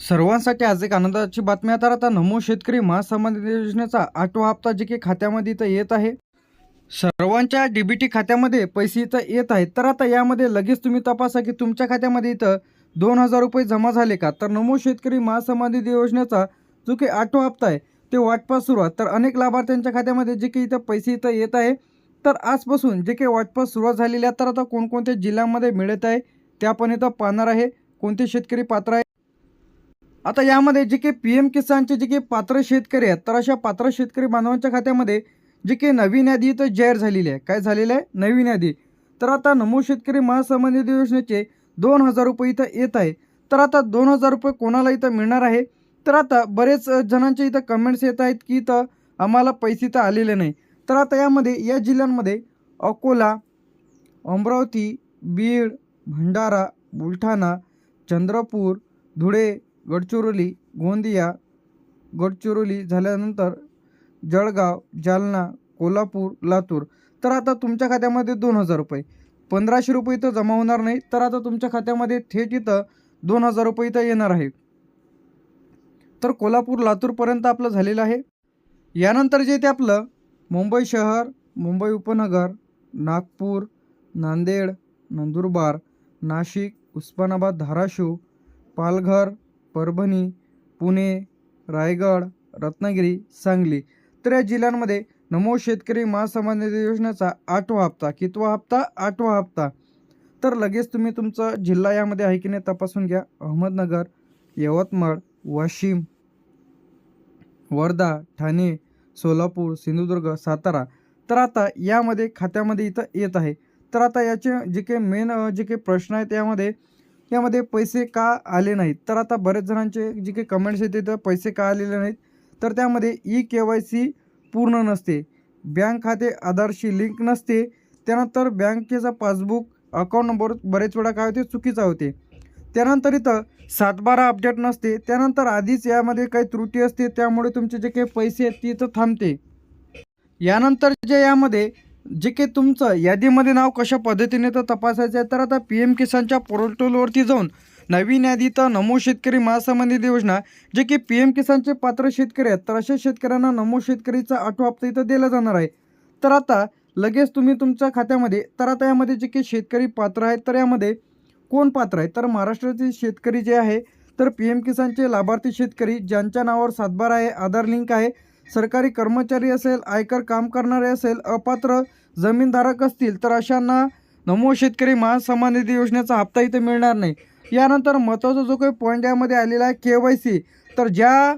सर्वांसाठी आज एक आनंदाची बातमी आता तर आता नमो शेतकरी महासंबंधित योजनेचा आठवा हप्ता जे की खात्यामध्ये इथं येत आहे. सर्वांच्या डीबीटी खात्यामध्ये पैसे इथं येत आहेत. तर आता यामध्ये लगेच तुम्ही तपासा की तुमच्या खात्यामध्ये इथं दोन हजार रुपये जमा झाले का? तर नमो शेतकरी महासंबंधित योजनेचा जो की आठवा हप्ता आहे ते वाटपास सुरुवात तर अनेक लाभार्थ्यांच्या खात्यामध्ये जे की इथं पैसे इथं येत आहे. तर आजपासून जे काही वाटपास सुरुवात झालेली आहे तर आता कोणकोणत्या जिल्ह्यामध्ये मिळत आहे ते आपण इथं पाहणार आहे. कोणते शेतकरी पात्र आहे आता यामध्ये जे काही पी एम किसानचे जे काही पात्र शेतकरी आहेत तर अशा पात्र शेतकरी बांधवांच्या खात्यामध्ये जे काही नवीन यादी इथं जाहीर झालेली आहे. काय झालेलं आहे? नवीन यादी. तर आता नमो शेतकरी महासंबंधित योजनेचे दोन हजार रुपये इथं येत आहे. तर आता दोन हजार रुपये कोणाला इथं मिळणार आहे? तर आता बरेच जणांचे इथं कमेंट्स येत आहेत की इथं आम्हाला पैसे तर आलेले नाही. तर आता यामध्ये या जिल्ह्यांमध्ये अकोला अमरावती बीड भंडारा बुलढाणा चंद्रपूर धुळे गडचिरोली गोंदिया. गडचिरोली झाल्यानंतर जळगाव जालना कोल्हापूर लातूर. तर आता तुमच्या खात्यामध्ये दोन हजार रुपये. पंधराशे रुपये इथं जमा होणार नाही. तर आता तुमच्या खात्यामध्ये थेट इथं दोन हजार रुपये इथं येणार आहे तर कोल्हापूर लातूरपर्यंत आपलं झालेलं आहे. यानंतर जे ते आपलं मुंबई शहर मुंबई उपनगर नागपूर नांदेड नंदुरबार नाशिक उस्मानाबाद धाराशिव पालघर परभणी पुणे रायगड रत्नागिरी सांगली. तर या जिल्ह्यांमध्ये नमो शेतकरी महासमान निधी योजनेचा आठवा हप्ता कितवा हप्ता? आठवा हप्ता. तर लगेच तुम्ही तुमचा जिल्हा यामध्ये आहे की नाही तपासून घ्या. अहमदनगर यवतमाळ वाशिम वर्धा ठाणे सोलापूर सिंधुदुर्ग सातारा. तर आता यामध्ये खात्यामध्ये इथं येत आहे. तर आता याचे जे काही मेन जे काही प्रश्न आहेत यामध्ये यामध्ये पैसे का आले नाहीत? तर आता बरेच जणांचे जे काही कमेंट्स येते तर पैसे का आलेले नाहीत? तर त्यामध्ये ई के वाय सी पूर्ण नसते. बँक खाते आधारशी लिंक नसते. त्यानंतर बँकेचा पासबुक अकाउंट नंबर बरेच वेळा काय होते? चुकीचा होते. त्यानंतर इथं सातबारा अपडेट नसते. त्यानंतर आधीच यामध्ये काही त्रुटी असते. त्यामुळे तुमचे जे काही पैसे आहेत ती इथं थांबते. यानंतर जे यामध्ये जे काही तुमचं यादीमध्ये नाव कशा पद्धतीने तर तपासायचं आहे तर आता पी एम किसानच्या पोर्टलवरती जाऊन नवीन यादीत नमो शेतकरी महासंबंधित योजना जे की पी एम किसानचे पात्र शेतकरी आहेत तर अशा शेतकऱ्यांना नमो शेतकरीचा आठवा हप्ता इथं दिला जाणार आहे. तर आता लगेच तुम्ही तुमच्या खात्यामध्ये तर आता यामध्ये जे काही शेतकरी पात्र आहेत तर यामध्ये कोण पात्र आहे? तर महाराष्ट्रातील शेतकरी जे आहे तर पी एम किसानचे लाभार्थी शेतकरी ज्यांच्या नावावर सातबार आहे आधार लिंक आहे सरकारी कर्मचारी असेल आयकर काम करणारे असेल अपात्र जमीनधारक असतील तर अशांना नमो शेतकरी महासंबंधित योजनेचा हप्ता इथे मिळणार नाही. यानंतर महत्त्वाचा जो काही पॉईंट यामध्ये आलेला आहे के वाय सी तर ज्या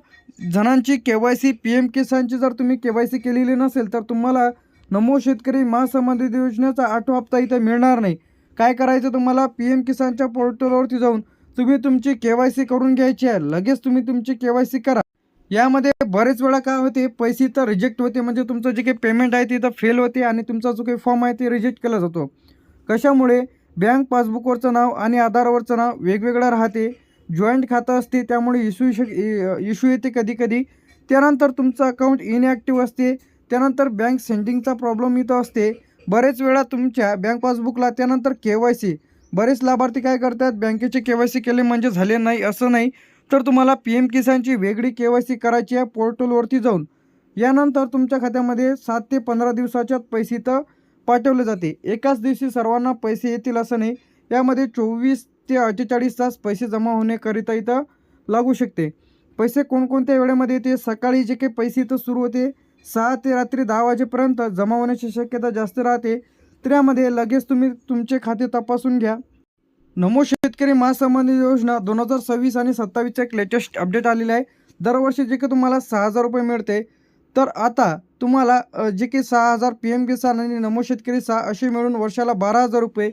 जणांची K Y C P M किसानची जर तुम्ही के वाय सी केलेली नसेल तर तुम्हाला नमो शेतकरी महासंबंधित योजनेचा आठवा हप्ता इथे मिळणार नाही. काय करायचं तुम्हाला? पी एम किसानच्या पोर्टलवरती जाऊन तुम्ही तुमची के वाय सी करून घ्यायची आहे. लगेच तुम्ही तुमची के वाय सी करा. यामध्ये बरेच वेळा काय होते पैसे तर रिजेक्ट होते म्हणजे तुमचं जे काही पेमेंट आहे ते तर फेल होते आणि तुमचा जो काही फॉर्म आहे ते रिजेक्ट केला जातो. कशामुळे? बँक पासबुकवरचं नाव आणि आधारवरचं नाव वेगवेगळं राहते जॉईंट खातं असते त्यामुळे इश्यू शक इश्यू येते कधी कधी त्यानंतर तुमचं अकाउंट इनॲक्टिव्ह असते त्यानंतर बँक सेंडिंगचा प्रॉब्लेम इथं असते. बरेच वेळा तुमच्या बँक पासबुकला त्यानंतर के वाय सी बरेच लाभार्थी काय करतात बँकेचे के वाय सी केले म्हणजे झाले नाही असं नाही. तर तुम्हाला पी एम किसानची वेगळी के वाय सी करायची आहे पोर्टलवरती जाऊन. यानंतर तुमच्या खात्यामध्ये सात ते पंधरा दिवसाच्यात पैसे तर पाठवले जाते. एकाच दिवशी सर्वांना पैसे येतील असं नाही यामध्ये चोवीस ते अठ्ठेचाळीस तास पैसे जमा होण्याकरिता इथं लागू शकते. पैसे कोणकोणत्या वेळेमध्ये येते? सकाळी जे काही पैसे इथं सुरू होते सहा ते रात्री दहा वाजेपर्यंत जमा होण्याची शक्यता जास्त राहते. तर यामध्ये लगेच तुम्ही तुमचे खाते तपासून घ्या. नमो शेतकरी महासंबंधित योजना दोन हजार सव्वीस आणि सत्तावीसचा एक लेटेस्ट अपडेट आलेला आहे. दरवर्षी जे काही तुम्हाला सहा हजार रुपये मिळते तर आता तुम्हाला जे काही सहा हजार पी एम किसान आणि नमो शेतकरी सहा असे मिळून वर्षाला बारा हजार रुपये.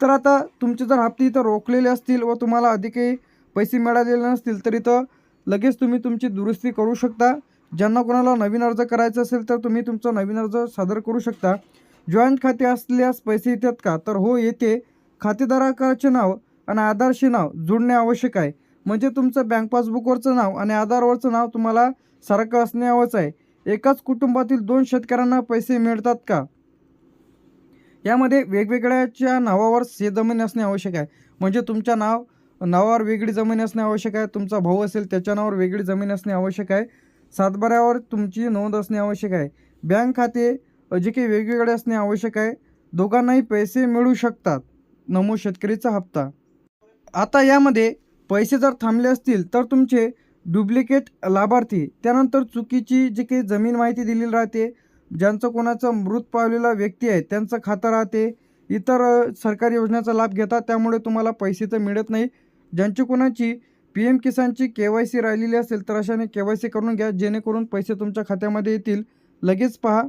तर आता तुमचे जर हप्ते इथं रोखलेले असतील व तुम्हाला अधिक काही पैसे मिळालेले नसतील तर इथं लगेच तुम्ही तुमची दुरुस्ती करू शकता. ज्यांना कोणाला नवीन अर्ज करायचा असेल तर तुम्ही तुमचा नवीन अर्ज सादर करू शकता. जॉईंट खाते असल्यास पैसे येतात का? तर हो येते. खातेधारकाचे नाव आणि आधारशी नाव जोडणे आवश्यक आहे. म्हणजे तुमचं बँक पासबुकवरचं नाव आणि आधारवरचं नाव तुम्हाला सारखं असणे आवश्यक आहे. एकाच कुटुंबातील दोन शेतकऱ्यांना पैसे मिळतात का? यामध्ये वेगवेगळ्याच्या नावावर शेतजमीन असणे आवश्यक आहे. म्हणजे तुमच्या नाव नावावर वेगळी जमीन असणे आवश्यक आहे. तुमचा भाऊ असेल त्याच्या नावावर वेगळी जमीन असणे आवश्यक आहे. सातबाऱ्यावर तुमची नोंद असणे आवश्यक आहे. बँक खाते जे काही वेगवेगळे असणे आवश्यक आहे. दोघांनाही पैसे मिळू शकतात. नमो शेतकरीचा हप्ता. आता यामध्ये पैसे जर थांबले असतील तर तुमचे डुप्लिकेट लाभार्थी त्यानंतर चुकीची जी काही जमीन माहिती दिलेली राहते ज्यांचं कोणाचं मृत पावलेला व्यक्ती आहे त्यांचं खातं राहते इतर सरकारी योजनेचा लाभ घेतात त्यामुळे तुम्हाला पैसे तर मिळत नाही. ज्यांची कोणाची पी एम किसानची के वाय सी राहिलेली असेल तर अशाने के वाय सी करून घ्या जेणेकरून पैसे तुमच्या खात्यामध्ये येतील. लगेच पहा.